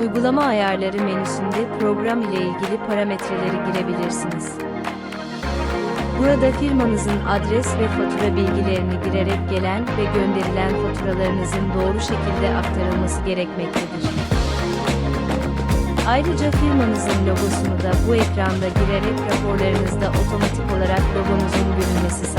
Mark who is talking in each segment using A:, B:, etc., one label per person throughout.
A: Uygulama ayarları menüsünde program ile ilgili parametreleri girebilirsiniz. Burada firmanızın adres ve fatura bilgilerini girerek gelen ve gönderilen faturalarınızın doğru şekilde aktarılması gerekmektedir. Ayrıca firmanızın logosunu da bu ekranda girerek raporlarınızda otomatik olarak logonuzun görünmesi sağlanır.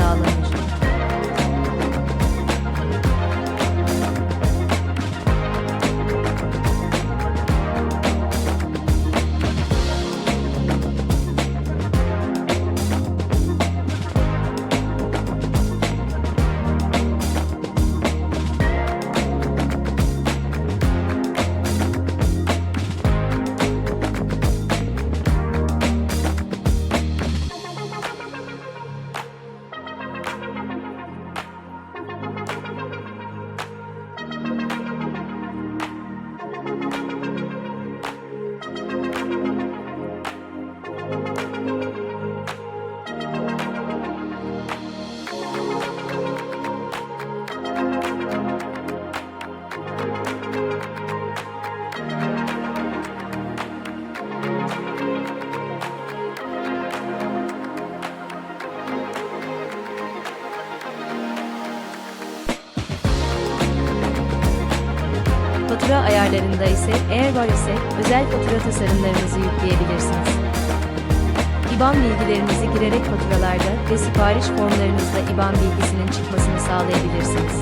A: Fatura ayarlarında ise eğer var ise özel fatura tasarımlarınızı yükleyebilirsiniz. IBAN bilgilerinizi girerek faturalarda ve sipariş formlarınızda IBAN bilgisinin çıkmasını sağlayabilirsiniz.